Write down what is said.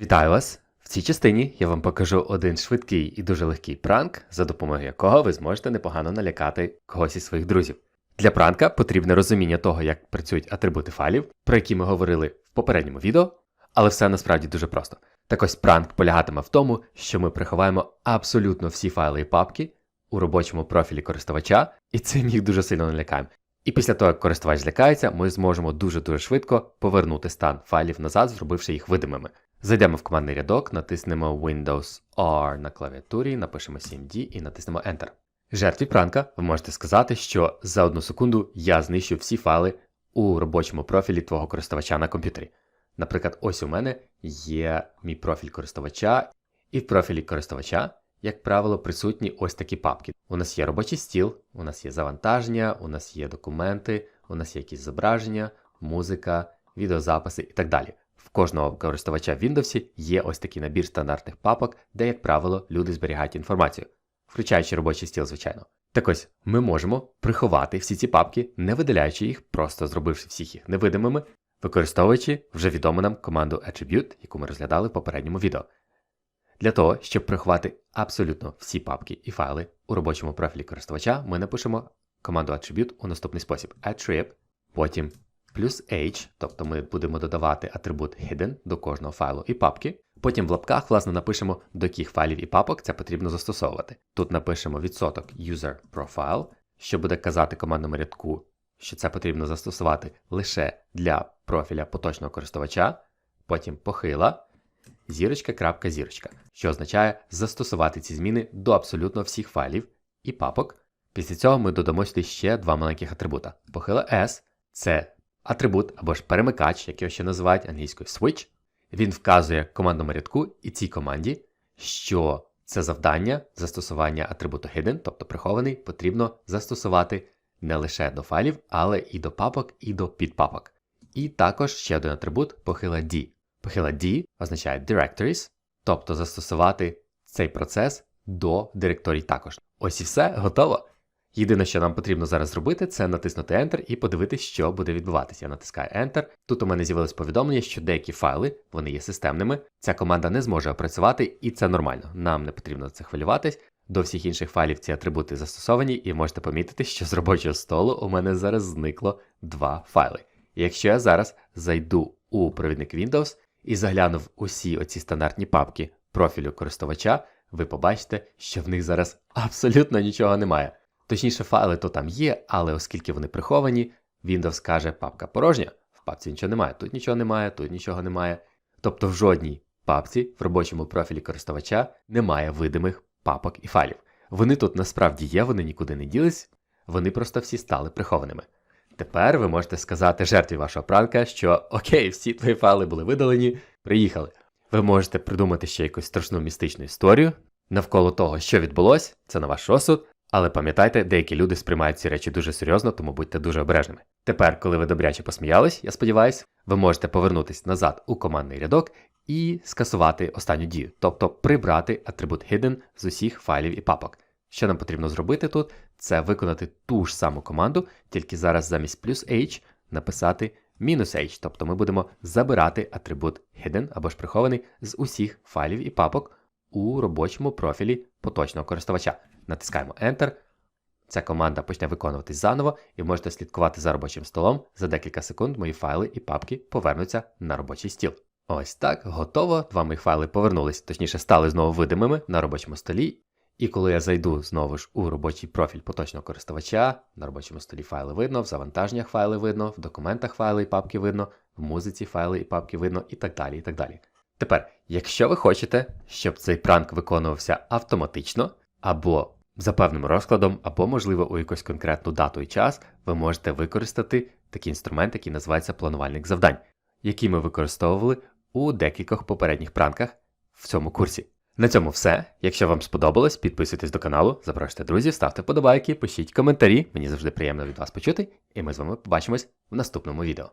Вітаю вас! В цій частині я вам покажу один швидкий і дуже легкий пранк, за допомогою якого ви зможете непогано налякати когось із своїх друзів. Для пранка потрібне розуміння того, як працюють атрибути файлів, про які ми говорили в попередньому відео, але все насправді дуже просто. Так ось пранк полягатиме в тому, що ми приховаємо абсолютно всі файли і папки у робочому профілі користувача, і цим їх дуже сильно налякаємо. І після того, як користувач злякається, ми зможемо дуже-дуже швидко повернути стан файлів назад, зробивши їх видимими. Зайдемо в командний рядок, натиснемо Windows R на клавіатурі, напишемо CMD і натиснемо Enter. Жертві пранка ви можете сказати, що за одну секунду я знищу всі файли у робочому профілі твого користувача на комп'ютері. Наприклад, ось у мене є мій профіль користувача, і в профілі користувача, як правило, присутні ось такі папки. У нас є робочий стіл, у нас є завантаження, у нас є документи, у нас є якісь зображення, музика, відеозаписи і так далі. В кожного користувача в Windows є ось такий набір стандартних папок, де, як правило, люди зберігають інформацію, включаючи робочий стіл, звичайно. Так ось ми можемо приховати всі ці папки, не видаляючи їх, просто зробивши всіх їх невидимими, використовуючи вже відому нам команду Attribute, яку ми розглядали в попередньому відео. Для того, щоб приховати абсолютно всі папки і файли у робочому профілі користувача, ми напишемо команду Attribute у наступний спосіб: attrib, потім плюс H, тобто ми будемо додавати атрибут hidden до кожного файлу і папки. Потім в лапках, власне, напишемо, до яких файлів і папок це потрібно застосовувати. Тут напишемо відсоток user profile, що буде казати командному рядку, що це потрібно застосувати лише для профіля поточного користувача, потім похила, зірочка, крапка, зірочка, що означає застосувати ці зміни до абсолютно всіх файлів і папок. Після цього ми додамо сюди ще два маленьких атрибута. Похила S це атрибут або ж перемикач, як його ще називають англійською switch. Він вказує командному рядку і цій команді, що це завдання застосування атрибуту hidden, тобто прихований, потрібно застосувати не лише до файлів, але і до папок, і до підпапок. І також ще один атрибут похила D. Похила D означає directories, тобто застосувати цей процес до директорій також. Ось і все, готово. Єдине, що нам потрібно зараз зробити, це натиснути Enter і подивитися, що буде відбуватися. Я натискаю Enter. Тут у мене з'явилось повідомлення, що деякі файли вони є системними. Ця команда не зможе опрацювати, і це нормально. Нам не потрібно це хвилюватись. До всіх інших файлів ці атрибути застосовані, і можете помітити, що з робочого столу у мене зараз зникло два файли. І якщо я зараз зайду у провідник Windows і загляну в усі оці стандартні папки профілю користувача, ви побачите, що в них зараз абсолютно нічого немає. Точніше, файли то там є, але оскільки вони приховані, Windows каже, папка порожня, в папці нічого немає, тут нічого немає, тут нічого немає. Тобто в жодній папці в робочому профілі користувача немає видимих папок і файлів. Вони тут насправді є, вони нікуди не ділись, вони просто всі стали прихованими. Тепер ви можете сказати жертві вашого пранка, що окей, всі твої файли були видалені, приїхали. Ви можете придумати ще якусь страшну містичну історію навколо того, що відбулось, це на ваш розсуд. Але пам'ятайте, деякі люди сприймають ці речі дуже серйозно, тому будьте дуже обережними. Тепер, коли ви добряче посміялись, я сподіваюся, ви можете повернутися назад у командний рядок і скасувати останню дію, тобто прибрати атрибут hidden з усіх файлів і папок. Що нам потрібно зробити тут, це виконати ту ж саму команду, тільки зараз замість плюс H написати мінус H, тобто ми будемо забирати атрибут hidden або ж прихований з усіх файлів і папок у робочому профілі поточного користувача. Натискаємо Enter. Ця команда почне виконуватись заново, і можете слідкувати за робочим столом. За декілька секунд мої файли і папки повернуться на робочий стіл. Ось так, готово. Два мої файли повернулись, точніше, стали знову видимими на робочому столі. І коли я зайду знову ж у робочий профіль поточного користувача, на робочому столі файли видно, в завантаженнях файли видно, в документах файли і папки видно, в музиці файли і папки видно, і так далі. і так далі. Тепер, якщо ви хочете, щоб цей пранк виконувався автоматично, або за певним розкладом, або, можливо, у якусь конкретну дату і час, ви можете використати такий інструмент, який називається планувальник завдань, який ми використовували у декількох попередніх пранках в цьому курсі. На цьому все. Якщо вам сподобалось, підписуйтесь до каналу, запрошуйте друзів, ставте подобайки, пишіть коментарі. Мені завжди приємно від вас почути, і ми з вами побачимось в наступному відео.